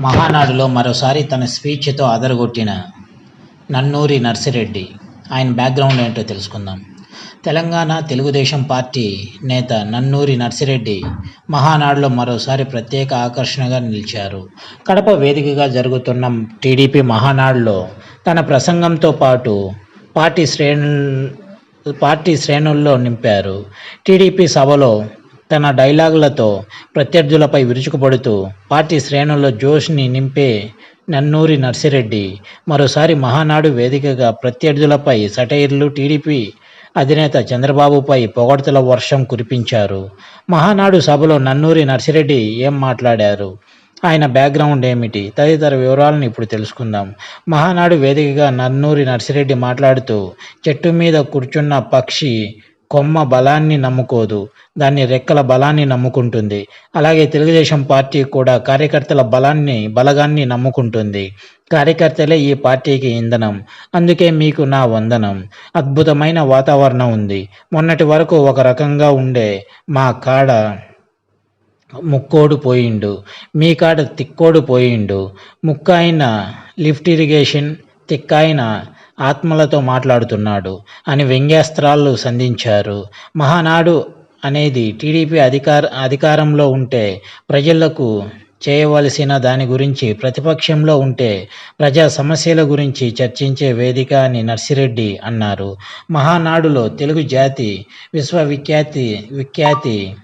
మహానాడులో మరోసారి తన స్పీచ్తో అదరగొట్టిన నన్నూరి నర్సిరెడ్డి. ఆయన బ్యాక్గ్రౌండ్ ఏంటో తెలుసుకుందాం. తెలంగాణ తెలుగుదేశం పార్టీ నేత నన్నూరి నర్సిరెడ్డి మహానాడులో మరోసారి ప్రత్యేక ఆకర్షణగా నిలిచారు. కడప వేదికగా జరుగుతున్న టీడీపీ మహానాడులో తన ప్రసంగంతో పాటు పార్టీ శ్రేణు పార్టీ శ్రేణుల్లో నింపారు. టీడీపీ సభలో తన డైలాగులతో ప్రత్యర్థులపై విరుచుకుపడుతూ పార్టీ శ్రేణుల్లో జోష్ని నింపే నన్నూరి నర్సిరెడ్డి మరోసారి మహానాడు వేదికగా ప్రత్యర్థులపై సటైర్లు టీడీపీ అధినేత చంద్రబాబుపై పొగడ్తల వర్షం కురిపించారు. మహానాడు సభలో నన్నూరి నర్సిరెడ్డి ఏం మాట్లాడారు? ఆయన బ్యాక్గ్రౌండ్ ఏమిటి? తదితర వివరాలను ఇప్పుడు తెలుసుకుందాం. మహానాడు వేదికగా నన్నూరి నర్సిరెడ్డి మాట్లాడుతూ చెట్టు మీద కూర్చున్న పక్షి కొమ్మ బలాన్ని నమ్ముకోదు దాన్ని రెక్కల బలాన్ని నమ్ముకుంటుంది. అలాగే తెలుగుదేశం పార్టీ కూడా కార్యకర్తల బలాన్ని బలగాన్ని నమ్ముకుంటుంది. కార్యకర్తలే ఈ పార్టీకి ఇంధనం. అందుకే మీకు నా వందనం. అద్భుతమైన వాతావరణం ఉంది. మొన్నటి వరకు ఒక రకంగా ఉండే మా కాడ ముక్కోడు పోయిండు. మీ కాడ తిక్కోడు పోయిండు. ముక్కాయన లిఫ్ట్ ఇరిగేషన్ తిక్కాయన ఆత్మలతో మాట్లాడుతున్నాడు అని వ్యంగ్యాస్త్రాలు సంధించారు. మహానాడు అనేది టీడీపీ అధికార అధికారంలో ఉంటే ప్రజలకు చేయవలసిన దాని గురించి ప్రతిపక్షంలో ఉంటే ప్రజా సమస్యల గురించి చర్చించే వేదిక అని నర్సిరెడ్డి అన్నారు. మహానాడులో తెలుగు జాతి విశ్వవిఖ్యాతి విఖ్యాతి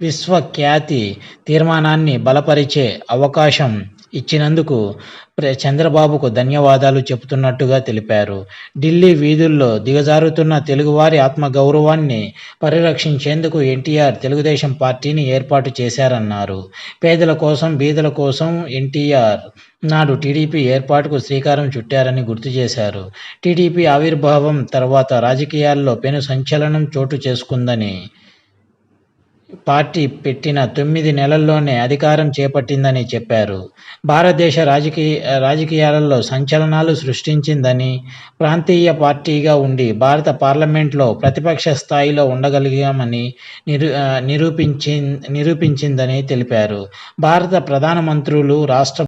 విశ్వఖ్యాతి తీర్మానాన్ని బలపరిచే అవకాశం ఇచ్చినందుకు ప్ర- చంద్రబాబుకు ధన్యవాదాలు చెబుతున్నట్టుగా తెలిపారు. ఢిల్లీ వీధుల్లో దిగజారుతున్న తెలుగువారి ఆత్మగౌరవాన్ని పరిరక్షించేందుకు ఎన్టీఆర్ తెలుగుదేశం పార్టీని ఏర్పాటు చేశారన్నారు. పేదల కోసం బీదల కోసం ఎన్టీఆర్ నాడు టీడీపీ ఏర్పాటుకు శ్రీకారం చుట్టారని గుర్తు చేశారు. టీడీపీ ఆవిర్భావం తర్వాత రాజకీయాల్లో పెను సంచలనం చోటు చేసుకుందని పార్టీ పెట్టిన తొమ్మిది నెలల్లోనే అధికారం చేపట్టిందని చెప్పారు. భారతదేశ రాజకీయ రాజకీయాలలో సంచలనాలు సృష్టించిందని ప్రాంతీయ పార్టీగా ఉండి భారత పార్లమెంట్లో ప్రతిపక్ష స్థాయిలో ఉండగలిగామని నిరు నిరూపించి నిరూపించిందని తెలిపారు. భారత ప్రధానమంత్రులు రాష్ట్ర